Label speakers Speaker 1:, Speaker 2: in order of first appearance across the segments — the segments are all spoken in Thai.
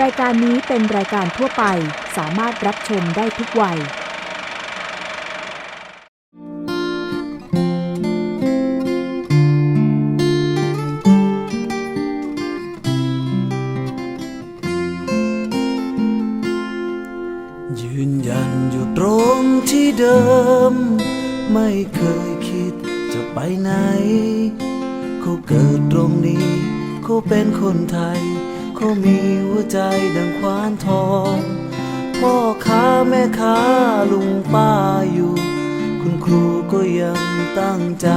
Speaker 1: รายการนี้เป็นรายการทั่วไปสามารถรับชมได้ทุกวัย
Speaker 2: ยืนยันอยู่ตรงที่เดิม ไม่เคยคิดจะไปไหน เขาเกิดตรงนี้ เขาเป็นคนไทย เขามีหัวใจดังควานทอง พ่อค้าแม่ค้าลุงป้าอยู่ คุณครูก็ยังตั้งใจ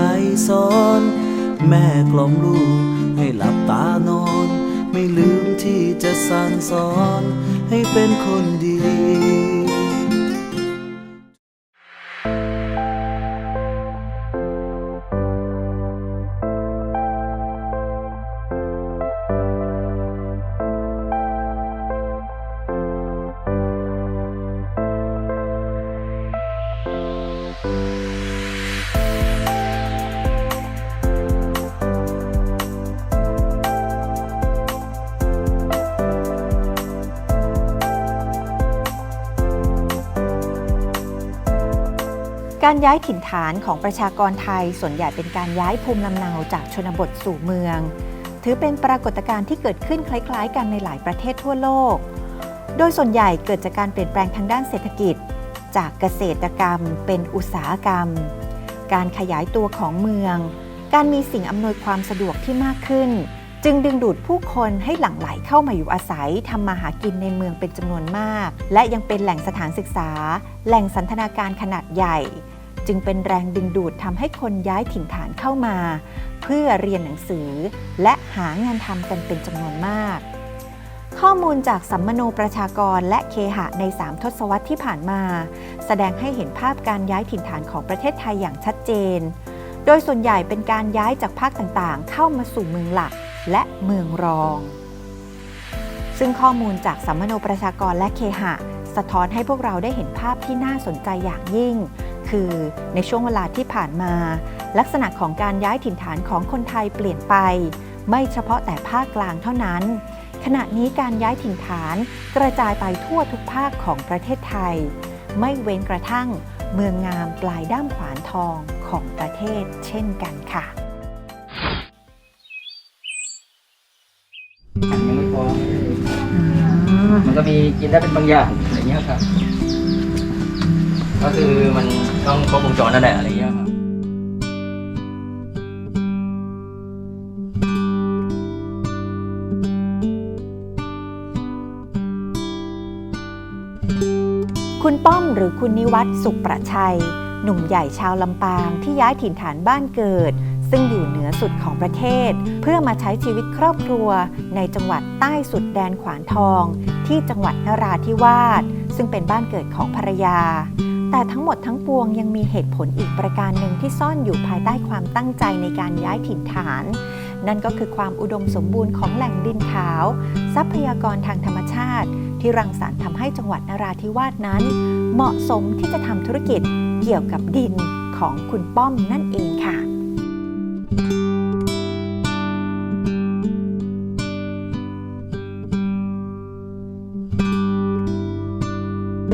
Speaker 2: สอน แม่กล่อมลูกให้หลับตานอน ไม่ลืมที่จะสั่งสอนให้เป็นคนดี
Speaker 3: ย้ายถิ่นฐานของประชากรไทย ส่วนใหญ่เป็นการย้ายภูมิลำเนาจากชนบทสู่เมือง ถือเป็นปรากฏการณ์ที่เกิดขึ้นคล้ายๆ กันในหลายประเทศทั่วโลก โดยส่วนใหญ่เกิดจากการเปลี่ยนแปลงทางด้านเศรษฐกิจ จากเกษตรกรรม เป็นอุตสาหกรรม การขยายตัวของเมือง การมีสิ่งอำนวยความสะดวกที่มากขึ้น จึงดึงดูดผู้คนให้หลั่งไหลเข้ามาอยู่อาศัยทำมาหากินในเมืองเป็นจำนวนมาก และยังเป็นแหล่งสถานศึกษา แหล่งสันทนาการขนาดใหญ่ จึงเป็นแรงดึงดูดทำให้คนย้ายถิ่นฐานเข้ามา เพื่อเรียนหนังสือ และหางานทำกันเป็นจำนวนมาก ข้อมูลจากสัมมโนประชากรและเคหะใน 3 ทศวรรษที่ผ่านมา แสดงให้เห็นภาพการย้ายถิ่นฐานของประเทศไทยอย่างชัดเจน โดยส่วนใหญ่เป็นการย้ายจากภาคต่างๆ เข้ามาสู่เมืองหลักและเมืองรอง ซึ่งข้อมูลจากสัมมโนประชากรและเคหะ สะท้อนให้พวกเราได้เห็นภาพที่น่าสนใจอย่างยิ่ง คือในช่วงเวลาที่ผ่านมา ลักษณะของการย้ายถิ่นฐานของคนไทยเปลี่ยนไป ไม่เฉพาะแต่ภาคกลางเท่านั้น ขณะนี้การย้ายถิ่นฐานกระจายไปทั่วทุกภาคของประเทศไทย ไม่เว้นกระทั่งเมืองงามปลายด้ามขวานทองของประเทศเช่นกันค่ะ
Speaker 4: มันก็มีกินได้เป็นบางอย่างอะไรเงี้ยครับ ก็คือมันต้องครบวงจรนั่นแหละอะไรเงี้ยครับ
Speaker 3: คุณป้อมหรือคุณนิวัฒน์สุขประชัย หนุ่มใหญ่ชาวลำปางที่ย้ายถิ่นฐานบ้านเกิด ซึ่งอยู่เหนือสุดของประเทศ เพื่อมาใช้ชีวิตครอบครัว ในจังหวัดใต้สุดแดนขวานทอง ที่จังหวัดนราธิวาสซึ่งเป็นบ้านเกิดของภรรยา แต่ทั้งหมดทั้งปวงยังมีเหตุผลอีกประการหนึ่งที่ซ่อนอยู่ภายใต้ความตั้งใจในการย้ายถิ่นฐาน นั่นก็คือความอุดมสมบูรณ์ของแหล่งดินขาว ทรัพยากรทางธรรมชาติ ที่รังสรรค์ทำให้จังหวัดนราธิวาสนั้น เหมาะสมที่จะทำธุรกิจเกี่ยวกับดินของคุณป้อมนั่นเองค่ะ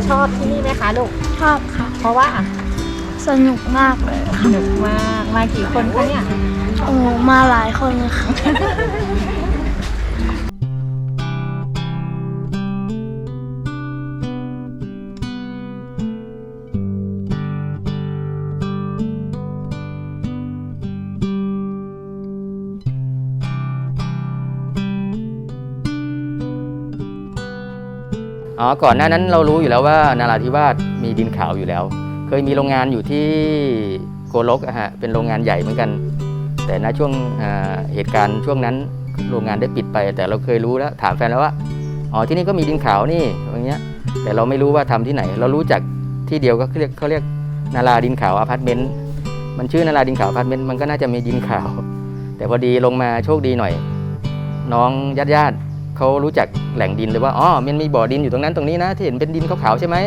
Speaker 5: ชอบที่นี่ไหมคะลูก
Speaker 6: อบค่ะ
Speaker 5: เพราะว่า
Speaker 6: สนุกมากเลย
Speaker 5: ส
Speaker 6: ค่ะ
Speaker 5: นุกมาก มากี่คนคะเนี่ย
Speaker 6: โอ้มาหลายคนเลยค่ะ
Speaker 4: อ๋อ ก่อนหน้านั้นเรารู้อยู่แล้วว่านาราธิวาส มีดินขาวอยู่แล้ว เคยมีโรงงานอยู่ที่โกลกอะฮะเป็นโรงงานใหญ่เหมือนกัน แต่ณช่วงเหตุการณ์ช่วงนั้นโรงงานได้ปิดไป แต่เราเคยรู้แล้วถามแฟนแล้วว่าอ๋อที่นี่ก็มีดินขาวนี่อย่างเงี้ยแต่เราไม่รู้ว่าทำที่ไหน เรารู้จักที่เดียวก็เรียกเขาเรียกนาราดินขาวอพาร์ตเมนต์มันชื่อนาราดินขาวอพาร์ตเมนต์มันก็น่าจะมีดินขาว แต่พอดีลงมาโชคดีหน่อย น้องญาติญาติเขารู้จักแหล่งดินเลยว่าอ๋อมันมีบ่อดินอยู่ตรงนั้นตรงนี้นะที่เห็นเป็นดินขาวๆใช่ไหม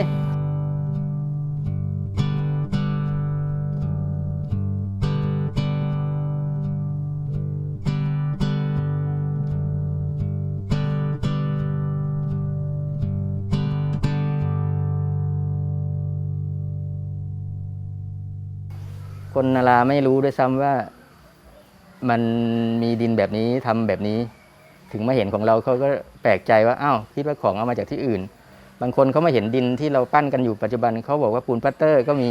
Speaker 4: คนนาราไม่รู้ด้วยซ้ำว่ามันมีดินแบบนี้ทำแบบนี้ ถึงมาเห็นของเราเขาก็แปลกใจว่าอ้าวคิดว่าของเอามาจากที่อื่น บางคนเขามาเห็นดินที่เราปั้นกันอยู่ปัจจุบันเขาบอกว่าปูนปัตเตอร์ก็มี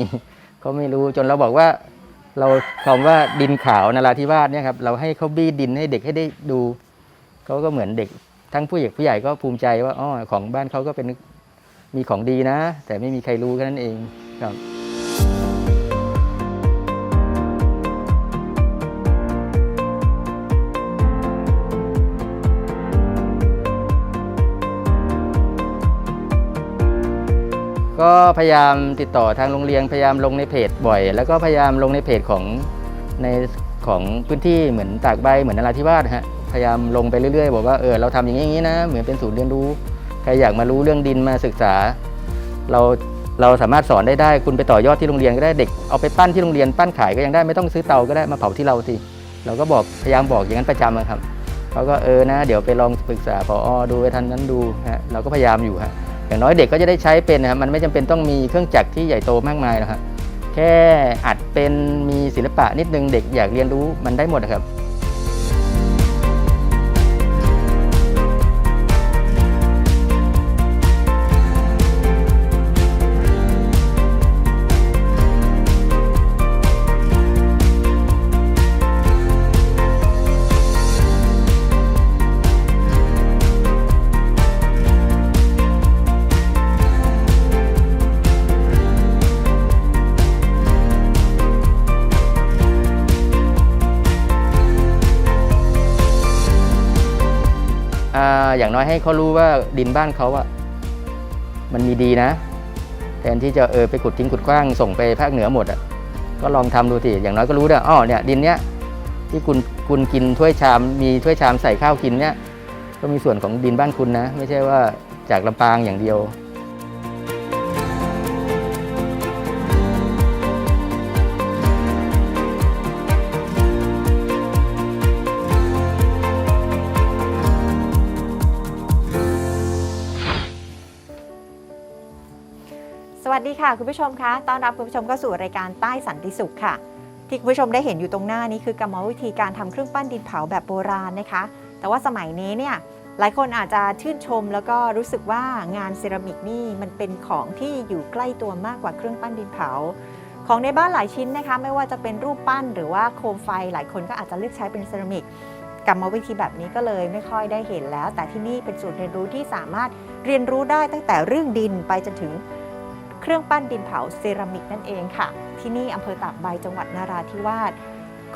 Speaker 4: เขาไม่รู้จนเราบอกว่า เราคำว่าดินขาวนาราธิวาสเนี่ยครับเราให้เขาบี้ดินให้เด็กให้ได้ดูเขาก็เหมือนเด็กทั้งผู้ใหญ่ผู้ใหญ่ก็ภูมิใจว่าอ๋อของบ้านเขาก็เป็นมีของดีนะ แต่ไม่มีใครรู้แค่นั้นเองครับ ก็พยายามติดต่อทางโรงเรียนพยายามลงในเพจบ่อย แล้วก็พยายามลงในเพจของในของพื้นที่เหมือนตากใบเหมือนนราธิวาสฮะพยายามลงไปเรื่อยๆ บอกว่าเออเราทำอย่างนี้อย่างนี้นะ เหมือนเป็นศูนย์เรียนรู้ใครอยากมารู้เรื่องดินมาศึกษา เราเราสามารถสอนได้ได้ คุณไปต่อยอดที่โรงเรียนก็ได้เด็กเอาไปปั้นที่โรงเรียนปั้นขายก็ยังได้ไม่ต้องซื้อเตาก็ได้มาเผาที่เราสิเราก็บอกพยายามบอกอย่างนั้นประจำครับเขาก็เออนะ เดี๋ยวไปลองปรึกษาพอดูไปทันนั้นดูฮะเราก็พยายามอยู่ฮะ อย่างน้อยเด็กก็จะได้ใช้เป็นนะครับมันไม่จำเป็นต้องมีเครื่องจักรที่ใหญ่โตมากมายนะครับแค่อัดเป็นมีศิลปะนิดนึงเด็กอยากเรียนรู้มันได้หมดนะครับ อย่างน้อยให้เขารู้ว่าดินบ้านเขาอะมันมีดีนะ แทนที่จะเออไปขุดทิ้งขุดกว้างส่งไปภาคเหนือหมดอะก็ลองทำดูสิอย่างน้อยก็รู้ได้อ๋อเนี่ยดินเนี้ยที่คุณคุณกินถ้วยชาม มีถ้วยชามใส่ข้าวกินเนี้ยก็มีส่วนของดินบ้านคุณนะ ไม่ใช่ว่าจากลำปางอย่างเดียว
Speaker 3: ดีค่ะคุณผู้ชมคะ ต้อนรับคุณผู้ชมเข้าสู่รายการใต้สันติสุขค่ะ ที่คุณผู้ชมได้เห็นอยู่ตรงหน้านี้คือกรรมวิธีการทำเครื่องปั้นดินเผาแบบโบราณนะคะ แต่ว่าสมัยนี้เนี่ยหลายคนอาจจะชื่นชมแล้วก็รู้สึกว่างานเซรามิกนี่มันเป็นของที่อยู่ใกล้ตัวมากกว่าเครื่องปั้นดินเผา ของในบ้านหลายชิ้นนะคะ ไม่ว่าจะเป็นรูปปั้นหรือว่าโคมไฟ หลายคนก็อาจจะเลือกใช้เป็นเซรามิกกรรมวิธีแบบนี้ก็เลยไม่ค่อยได้เห็นแล้ว แต่ที่นี่เป็นศูนย์เรียนรู้ที่สามารถเรียนรู้ได้ตั้งแต่เรื่องดินไปจนถึง เครื่องปั้นดินเผาเซรามิกนั่นเองค่ะ ที่นี่อำเภอตากใบจังหวัดนาราธิวาส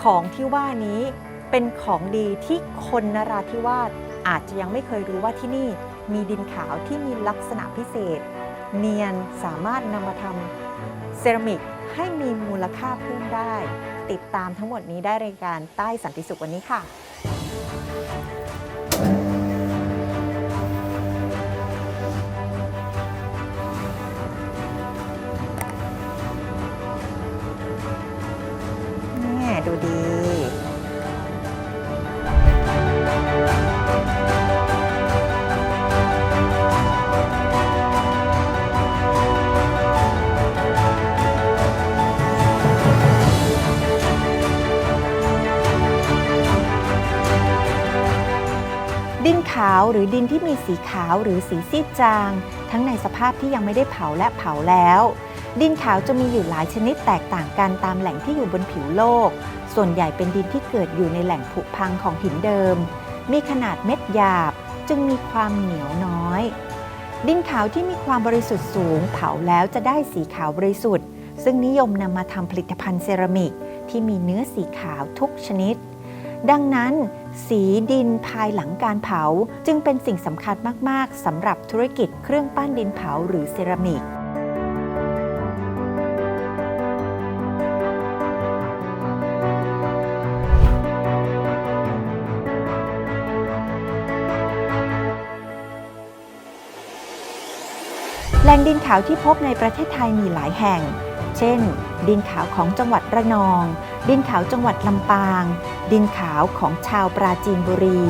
Speaker 3: ของที่ว่านี้เป็นของดีที่คนนาราธิวาสอาจจะยังไม่เคยรู้ว่าที่นี่มีดินขาวที่มีลักษณะพิเศษ เนียนสามารถนำมาทำเซรามิกให้มีมูลค่าเพิ่มได้ ติดตามทั้งหมดนี้ได้รายการใต้สันติสุขวันนี้ค่ะ รือดินที่มีสีขาวหรือสีซีดจาง ทั้งในสภาพที่ยังไม่ได้เผาและเผาแล้ว ดินขาวจะมีอยู่หลายชนิดแตกต่างกันตามแหล่งที่อยู่บนผิวโลก ส่วนใหญ่เป็นดินที่เกิดอยู่ในแหล่งผุพังของหินเดิม มีขนาดเม็ดหยาบ จึงมีความเหนียวน้อย ดินขาวที่มีความบริสุทธิ์สูง เผาแล้วจะได้สีขาวบริสุทธิ์ ซึ่งนิยมนำมาทำผลิตภัณฑ์เซรามิกที่มีเนื้อสีขาวทุกชนิด ดังนั้น สีดินภายหลังการเผา จึงเป็นสิ่งสำคัญมาก ๆสำหรับธุรกิจเครื่องปั้นดินเผาหรือเซรามิกแหล่งดินขาวที่พบในประเทศไทยมีหลายแห่ง เช่น ดินขาวของจังหวัดระนอง ดินขาวจังหวัดลำปาง ดินขาวของชาวปราจีนบุรี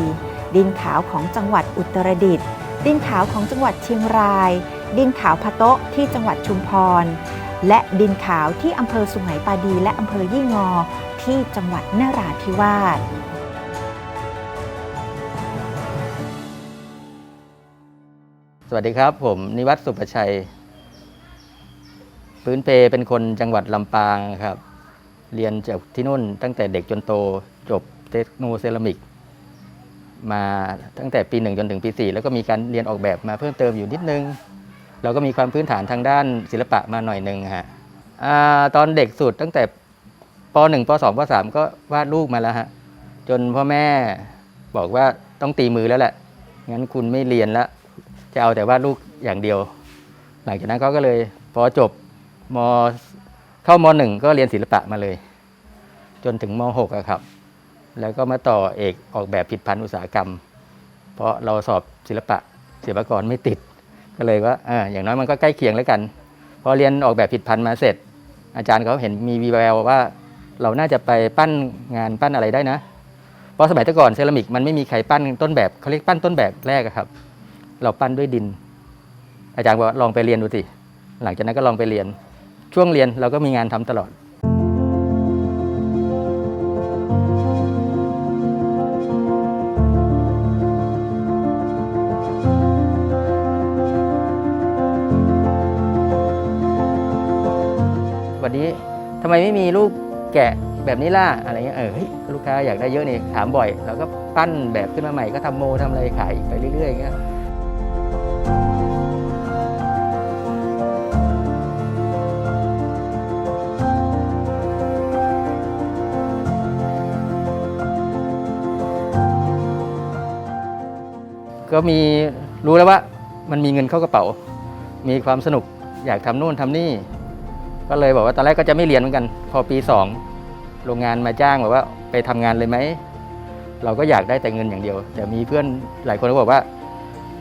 Speaker 3: ดินขาวของจังหวัดอุตรดิตถ์ดินขาวของจังหวัดเชียงราย ดินขาวพะโต๊ะที่จังหวัดชุมพร และดินขาวที่อำเภอสุไหงปาดี และอำเภอยี่งอ ที่จังหวัดนราธิวาส
Speaker 4: สวัสดีครับ ผมนิวัฒน์สุประชัย พื้นเพเป็นคนจังหวัดลำปางครับ เรียนจากที่นู่นตั้งแต่เด็กจนโตจบเทคโนเซรามิก มาตั้งแต่ปีหนึ่งจนถึงปีสี่แล้วก็มีการเรียนออกแบบมาเพิ่มเติมอยู่นิดนึง เราก็มีความพื้นฐานทางด้านศิลปะมาหน่อยหนึ่งฮะอตอนเด็กสุดตั้งแต่ป .1 ป .2 ป .3 ก็วาดรูปมาแล้วฮะจนพ่อแม่บอกว่าต้องตีมือแล้วแหละ งั้นคุณไม่เรียนแล้ว จะเอาแต่วาดรูปอย่างเดียว หลังจากนั้นเขาก็เลยพอจบ มเข้ามหนึ่งก็เรียนศิลปะมาเลย จนถึงมหกอะครับ แล้วก็มาต่อเอกออกแบบผิดพันธุ์อุตสาหกรรม เพราะเราสอบศิลปะศิลปกรไม่ติด ก็เลยว่าอาอย่างน้อยมันก็ใกล้เคียงแล้วกัน พอเรียนออกแบบผิดพันธุ์มาเสร็จ อาจารย์เขาเห็นมีวีแววว่าเราน่าจะไปปั้นงานปั้นอะไรได้นะ เพราะสมัยแต่ก่อนเซรามิกมันไม่มีใครปั้นต้นแบบเขาเรียกปั้นต้นแบบแรกอะครับ เราปั้นด้วยดิน อาจารย์บอกลองไปเรียนดูสิ หลังจากนั้นก็ลองไปเรียน ช่วงเรียนเราก็มีงานทำตลอด วันนี้ทำไมไม่มีลูกแกะแบบนี้ล่ะอะไรเงี้ยเออลูกค้าอยากได้เยอะนี่ถามบ่อยเราก็ปั้นแบบขึ้นมาใหม่ก็ทำโมทำอะไรขายไปเรื่อยๆอย่างเงี้ย ก็มีรู้แล้วว่ามันมีเงินเข้ากระเป๋า มีความสนุกอยากทำนู่นทำนี่ ก็เลยบอกว่าตอนแรกก็จะไม่เรียนเหมือนกัน พอปีสองโรงงานมาจ้างบอกว่าไปทำงานเลยไหม เราก็อยากได้แต่เงินอย่างเดียว แต่มีเพื่อนหลายคนก็บอกว่า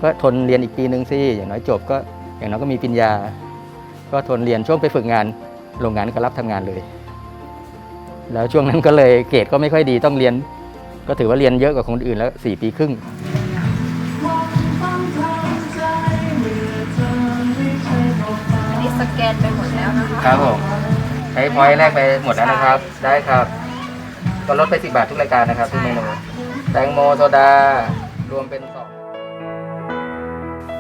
Speaker 4: ก็ทนเรียนอีกปีหนึ่งสิอย่างน้อยจบก็อย่างน้อยก็มีปริญญา ก็ทนเรียนช่วงไปฝึกงาน โรงงานก็รับทำงานเลย แล้วช่วงนั้นก็เลยเกรดก็ไม่ค่อยดีต้องเรียน ก็ถือว่าเรียนเยอะกว่าคนอื่นแล้วสี่ปีครึ่ง
Speaker 5: สแกนไปหมดแล้วนะคะ
Speaker 4: ครับผมใช้พอยต์แรกไปหมดแล้วนะครับ ได้ครับก็ลดไปสิบาททุกรายการนะครับทุกเมนูแตงโมโซดา รวมเป็นสอง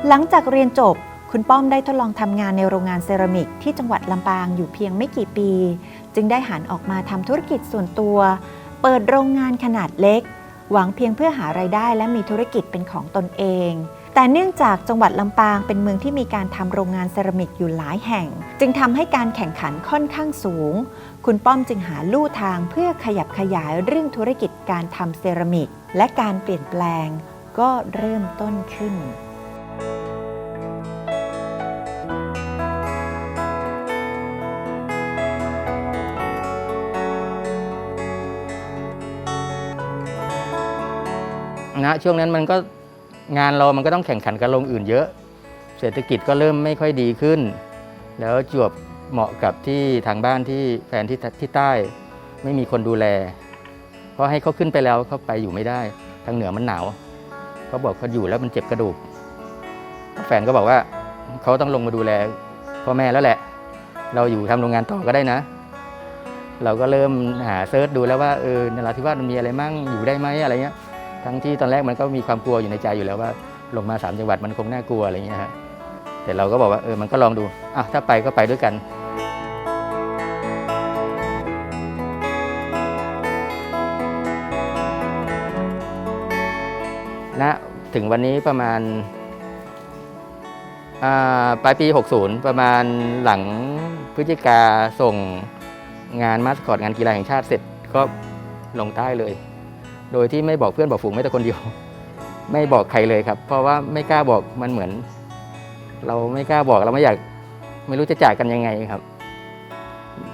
Speaker 3: หลังจากเรียนจบคุณป้อมได้ทดลองทำงานในโรงงานเซรามิกที่จังหวัดลำปางอยู่เพียงไม่กี่ปี จึงได้หันออกมาทำธุรกิจส่วนตัว เปิดโรงงานขนาดเล็ก หวังเพียงเพื่อหารายได้และมีธุรกิจเป็นของตนเอง แต่เนื่องจากจังหวัดลำปางเป็นเมืองที่มีการทำโรงงานเซรามิกอยู่หลายแห่ง จึงทำให้การแข่งขันค่อนข้างสูง คุณป้อมจึงหาลู่ทางเพื่อขยับขยายเรื่องธุรกิจการทำเซรามิก และการเปลี่ยนแปลงก็เริ่มต้นขึ้น
Speaker 4: นะช่วงนั้นมันก็ งานเรามันก็ต้องแข่งขันกับโรงอื่นเยอะ เศรษฐกิจก็เริ่มไม่ค่อยดีขึ้น แล้วจวบเหมาะกับที่ทางบ้านที่แฟนที่ที่ใต้ไม่มีคนดูแล เพราะให้เขาขึ้นไปแล้วเขาไปอยู่ไม่ได้ ทางเหนือมันหนาวเขาบอกเขาอยู่แล้วมันเจ็บกระดูก แฟนก็บอกว่าเขาต้องลงมาดูแลพ่อแม่แล้วแหละ เราอยู่ทำโรงงานต่อก็ได้นะ เราก็เริ่มหาเซิร์ชดูแล้วว่าเออนราธิวาสมันมีอะไรมั่งอยู่ได้ไหมอะไรเงี้ย ทั้งที่ตอนแรกมันก็มีความกลัวอยู่ในใจอยู่แล้วว่า ลงมาสามจังหวัดมันคงน่ากลัวอะไรเงี้ยฮะแต่เราก็บอกว่าเออมันก็ลองดูอะถ้าไปก็ไปด้วยกันณถึงวันนี้ประมาณาปลายปี 60 ประมาณหลังพฤศจิกาส่งงานมาสคอตงานกีฬาแห่งชาติเสร็จก็ลงใต้เลย โดยที่ไม่บอกเพื่อนบอกฝูงไม่แต่คนเดียว ไม่บอกใครเลยครับ เพราะว่าไม่กล้าบอกมันเหมือน เราไม่กล้าบอกเราไม่อยากไม่รู้จะจากกันยังไงครับ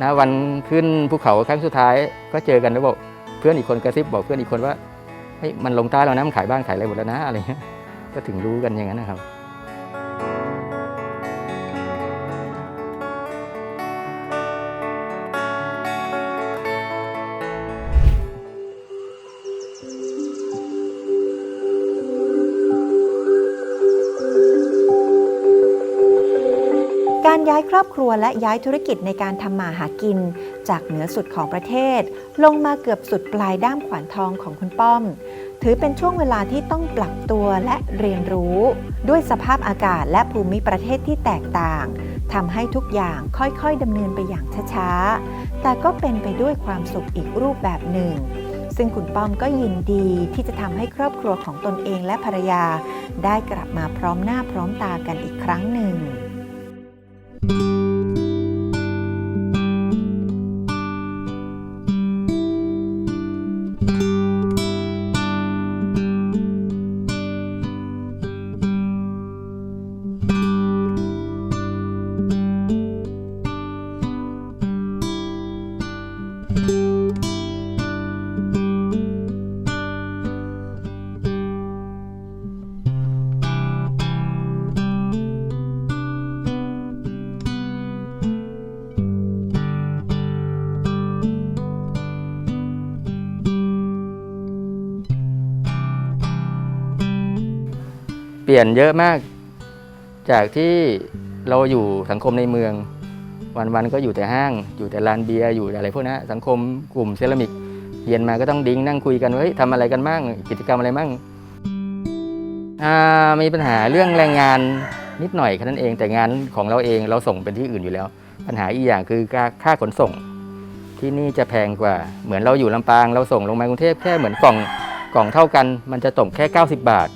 Speaker 4: นะวันขึ้นภูเขาครั้งสุดท้ายก็เจอกันแล้วบอกเพื่อนอีกคนกระซิบบอกเพื่อนอีกคนว่าเฮ้ยมันลงใต้แล้วนะมันขายบ้านขายอะไรหมดแล้วนะอะไรเงี้ยก็ถึงรู้กันอย่างนั้นนะครับ
Speaker 3: ย้ายครอบครัวและย้ายธุรกิจในการทำมาหากิน จากเหนือสุดของประเทศ ลงมาเกือบสุดปลายด้ามขวานทองของคุณป้อม ถือเป็นช่วงเวลาที่ต้องปรับตัวและเรียนรู้ ด้วยสภาพอากาศและภูมิประเทศที่แตกต่างทำให้ทุกอย่างค่อยๆดำเนินไปอย่างช้าๆ แต่ก็เป็นไปด้วยความสุขอีกรูปแบบหนึ่ง ซึ่งคุณป้อมก็ยินดีที่จะทำให้ครอบครัวของตนเองและภรรยา ได้กลับมาพร้อมหน้าพร้อมตากันอีกครั้งหนึ่ง
Speaker 4: ลี่ยนเยอะมาก จากที่เราอยู่สังคมในเมือง วันๆก็อยู่แต่ห้าง อยู่แต่ร้านเบียร์อยู่แต่อะไรพวกนั้สังคมกลุ่มเซรามิกเย็นมาก็ต้องดิ้งนั่งคุยกันว่าเฮ้ยทำอะไรกันบ้างกิจกรรมอะไรบ้างมีปัญหาเรื่องแรงงานนิดหน่อยแค่นั้นเองแต่งานของเราเองเราส่งเป็นที่อื่นอยู่แล้ว ปัญหาอีกอย่างคือค่าค่าขนส่ง ที่นี่จะแพงกว่า เหมือนเราอยู่ลำปางเราส่งลงมากรุงเทพแค่เหมือนกล่องกล่องเท่ากัน มันจะตกแค่ 90 บาท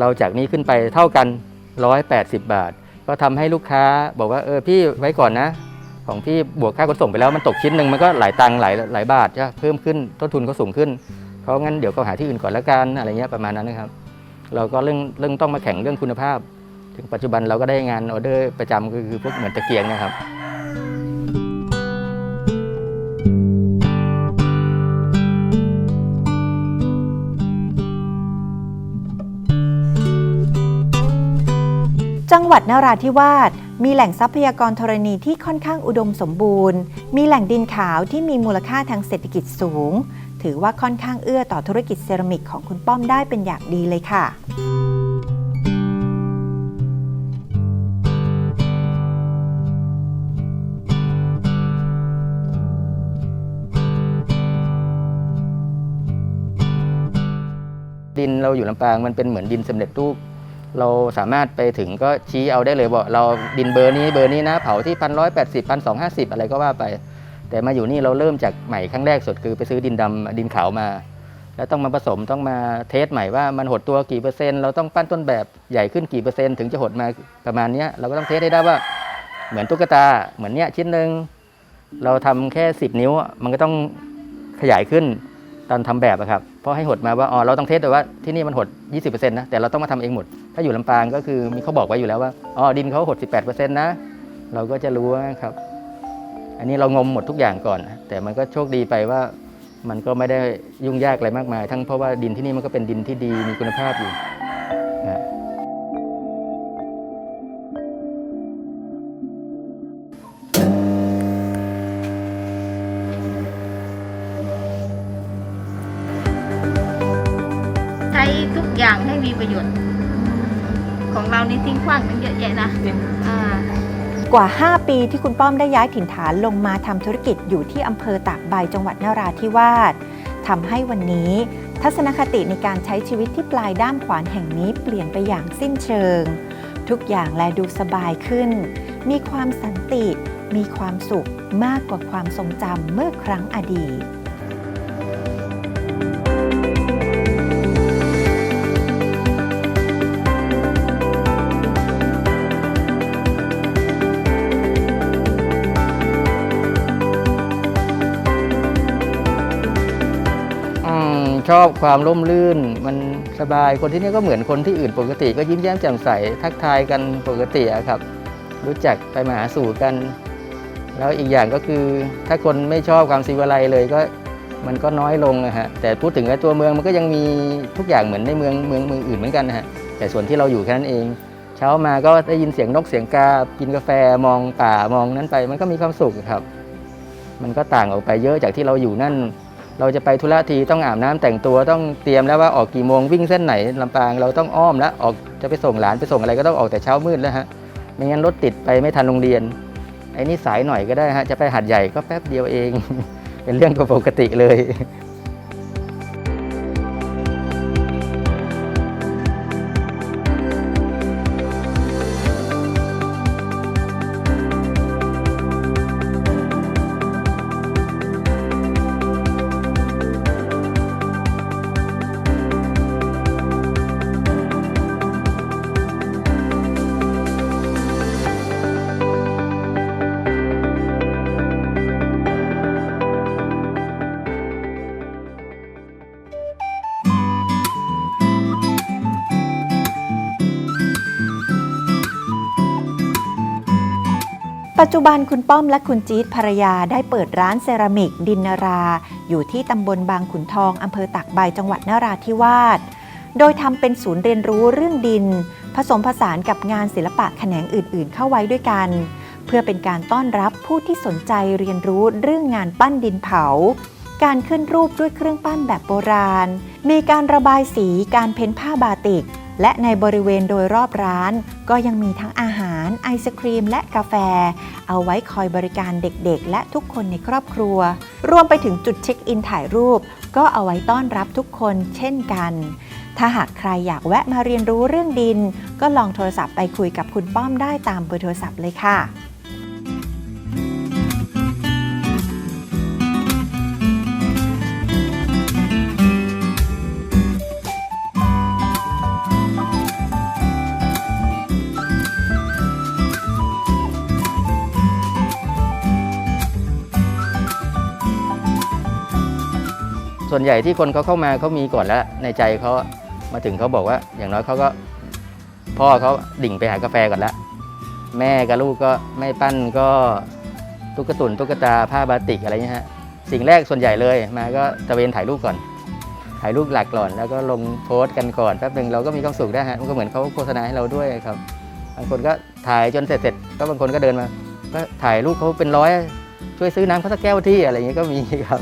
Speaker 4: เราจากนี้ขึ้นไปเท่ากัน 180 บาท ก็ทำให้ลูกค้าบอกว่าเออพี่ไว้ก่อนนะ ของพี่บวกค่าขนส่งไปแล้วมันตกชิ้นหนึ่งมันก็หลายตังค์หลายหลายบาทใช่ปะเพิ่มขึ้นต้นทุนก็สูงขึ้น เพราะงั้นเดี๋ยวก็หาที่อื่นก่อนละกันอะไรเงี้ยประมาณนั้นนะครับ เราก็เรื่องเรื่องต้องมาแข่งเรื่องคุณภาพ ถึงปัจจุบันเราก็ได้งานออเดอร์ประจำก็คือพวกเหมือนตะเกียงนะครับ
Speaker 3: จังหวัดนราธิวาสมีแหล่งทรัพยากรธรณีที่ค่อนข้างอุดมสมบูรณ์ มีแหล่งดินขาวที่มีมูลค่าทางเศรษฐกิจสูง ถือว่าค่อนข้างเอื้อต่อธุรกิจเซรามิกของคุณป้อมได้เป็นอย่างดีเลยค่ะ
Speaker 4: ดินเราอยู่ลำปางมันเป็นเหมือนดินสำเร็จรูป เราสามารถไปถึงก็ชี้เอาได้เลยว่าเราดินเบอร์นี้เบอร์นี้นะเผาที่พันร้อยแปดสิบพันสองห้าสิบอะไรก็ว่าไป แต่มาอยู่นี่เราเริ่มจากใหม่ครั้งแรกสุดคือไปซื้อดินดำดินขาวมา แล้วต้องมาผสมต้องมาเทสใหม่ว่ามันหดตัวกี่เปอร์เซ็นต์เราต้องปั้นต้นแบบใหญ่ขึ้นกี่เปอร์เซ็นต์ถึงจะหดมาประมาณนี้เราก็ต้องเทสให้ได้ว่าเหมือนตุ๊กตาเหมือนเนี้ยชิ้นหนึ่งเราทำแค่ 10 นิ้วมันก็ต้องขยายขึ้น ตอนทำแบบอะครับเพราะให้หดมาว่าอ๋อเราต้องเทสแต่ว่าที่นี่มันหด 20%นะแต่เราต้องมาทำเองหมด ถ้าอยู่ลำปางก็คือมีเขาบอกไว้อยู่แล้วว่าอ๋อดินเขาหด 18%นะเราก็จะรู้ว่าครับ อันนี้เรางมหมดทุกอย่างก่อน แต่มันก็โชคดีไปว่ามันก็ไม่ได้ยุ่งยากอะไรมากมาย ทั้งเพราะว่าดินที่นี่มันก็เป็นดินที่ดีมีคุณภาพอยู่
Speaker 5: ช้ทุกอย่างให้มีประโยชน์ ของเรานี่ทิ้งขว้างตั้งเยอะแยะนะอ่า
Speaker 3: กว่า 5 ปีที่คุณป้อมได้ย้ายถิ่นฐานลงมาทำธุรกิจอยู่ที่อำเภอตากใบจังหวัดนราธิวาสทำให้วันนี้ ทัศนคติในการใช้ชีวิตที่ปลายด้ามขวานแห่งนี้เปลี่ยนไปอย่างสิ้นเชิง ทุกอย่างแลดูสบายขึ้น มีความสันติ มีความสุขมากกว่าความทรงจำเมื่อครั้งอดีต
Speaker 4: ชอบความร่มรื่น มันสบายคนที่นี่ก็เหมือนคนที่อื่นปกติ ก็ยิ้มแย้มแจ่มใสทักทายกันปกติอะครับ รู้จักไปมาหาสู่กัน แล้วอีกอย่างก็คือ ถ้าคนไม่ชอบความศิวไลเลยก็มันก็น้อยลงนะฮะแต่พูดถึงตัวเมืองมันก็ยังมีทุกอย่างเหมือนในเมืองเมืองเมืองอื่นเหมือนกันนะฮะแต่ส่วนที่เราอยู่แค่นั้นเอง เช้ามาก็ได้ยินเสียงนกเสียงกากินกาแฟมองป่ามองนั้นไป มันก็มีความสุขครับ มันก็ต่างออกไปเยอะจากที่เราอยู่นั่น เราจะไปธุระทีต้องอาบน้ำแต่งตัวต้องเตรียมแล้วว่าออกกี่โมงวิ่งเส้นไหนลำปางเราต้องอ้อมแล้วออกจะไปส่งหลานไปส่งอะไรก็ต้องออกแต่เช้ามืดแล้วฮะไม่งั้นรถติดไปไม่ทันโรงเรียนไอ้นี่สายหน่อยก็ได้ฮะจะไปหัดใหญ่ก็แป๊บเดียวเอง เป็นเรื่องปกติเลย
Speaker 3: ปัจจุบันคุณป้อมและคุณจี๊ดภรรยาได้เปิดร้านเซรามิก ดินนารา อยู่ที่ตำบลบางขุนทองอำเภอตากใบจังหวัดนราธิวาส โดยทำเป็นศูนย์เรียนรู้เรื่องดิน ผสมผสานกับงานศิลปะแขนงอื่น ๆ เข้าไว้ด้วยกัน เพื่อเป็นการต้อนรับผู้ที่สนใจเรียนรู้เรื่องงานปั้นดินเผา การขึ้นรูปด้วยเครื่องปั้นแบบโบราณ มีการระบายสีการเพ้นผ้าบาติก และในบริเวณโดยรอบร้าน ก็ยังมีทั้งอา ไอศครีมและกาแฟ เอาไว้คอยบริการเด็กๆ และทุกคนในครอบครัว รวมไปถึงจุดเช็คอินถ่ายรูป ก็เอาไว้ต้อนรับทุกคนเช่นกัน ถ้าหากใครอยากแวะมาเรียนรู้เรื่องดิน ก็ลองโทรศัพท์ไปคุยกับคุณป้อมได้ตามเบอร์โทรศัพท์เลยค่ะ
Speaker 4: ส่วนใหญ่ที่คนเขาเข้ามาเขามีก่อนแล้วในใจเขามาถึงเขาบอกว่า อย่างน้อยเขาก็ พ่อเขาดิ่งไปหากาแฟก่อนแล้วแม่กับลูกก็ไม่ปั้นก็ตุ๊กตุนตุ๊กตาผ้าบาติกอะไรเงี้ยฮะสิ่งแรกส่วนใหญ่เลยมาก็ตะเวนถ่ายรูปก่อนถ่ายรูปหลักก่อน แล้วก็ลงโพสต์กันก่อนแป๊บหนึ่งเราก็มีความสุขได้ฮะมันก็เหมือนเขาโฆษณาให้เราด้วยครับบางคนก็ถ่ายจนเสร็จเสร็จก็บางคนก็เดินมา ก็ถ่ายรูปเขาเป็นร้อยช่วยซื้อน้ำเขาสักแก้วที่อะไรอย่างเงี้ยก็มีครับ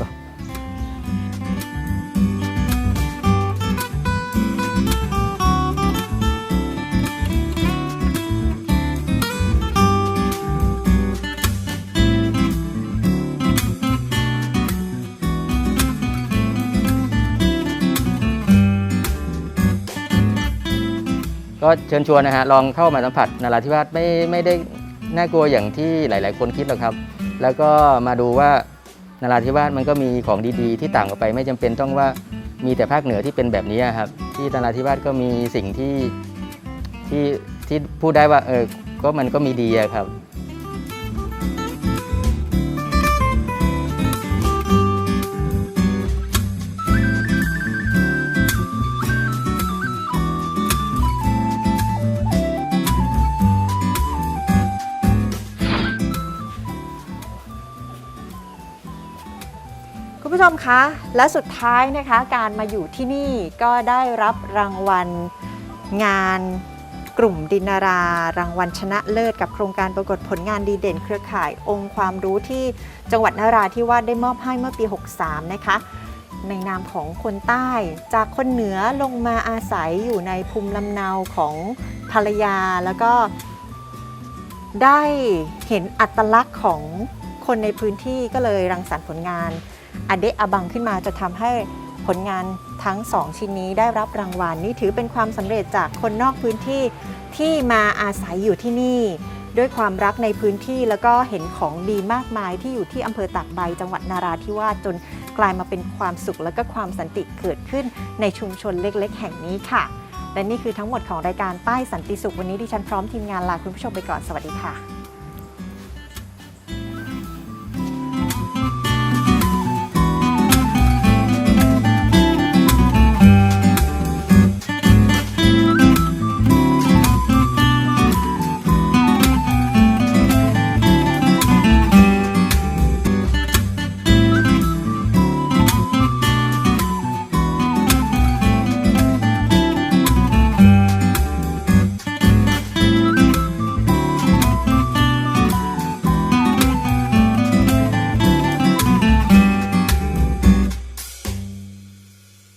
Speaker 4: ก็เชิญชวนนะฮะลองเข้ามาสัมผัสนราธิวาสไม่ไม่ได้น่ากลัวอย่างที่หลาย ๆ คนคิดหรอกครับ แล้วก็มาดูว่านราธิวาสมันก็มีของดีๆ ที่ต่างออกไป ไม่จำเป็นต้องว่ามีแต่ภาคเหนือที่เป็นแบบนี้ครับ ที่นราธิวาสก็มีสิ่งที่ที่ที่พูดได้ว่าเออก็มันก็มีดีครับ
Speaker 3: คุณผู้ชมคะ และสุดท้ายนะคะการมาอยู่ที่นี่ก็ได้รับรางวัลงานกลุ่มดินนารารางวัลชนะเลิศกับโครงการประกวดผลงานดีเด่นเครือข่ายองค์ความรู้ที่จังหวัดนราธิวาสได้มอบให้เมื่อปี 63 นะคะ ในนามของคนใต้จากคนเหนือลงมาอาศัยอยู่ในภูมิลำเนาของภรรยาแล้วก็ได้เห็นอัตลักษณ์ของคนในพื้นที่ก็เลยรังสรรค์ผลงาน อเดะอบังขึ้นมาจะทำให้ผลงานทั้งสองชิ้นนี้ได้รับรางวัลนี่ถือเป็นความสำเร็จจากคนนอกพื้นที่ที่มาอาศัยอยู่ที่นี่ ด้วยความรักในพื้นที่แล้วก็เห็นของดีมากมายที่อยู่ที่อำเภอตากใบจังหวัดนาราธิวาสจนกลายมาเป็นความสุขและก็ความสันติเกิดขึ้นในชุมชนเล็ก ๆ แห่งนี้ค่ะ และนี่คือทั้งหมดของรายการป้ายสันติสุขวันนี้ดิฉันพร้อมทีมงานลาคุณผู้ชมไปก่อนสวัสดีค่ะ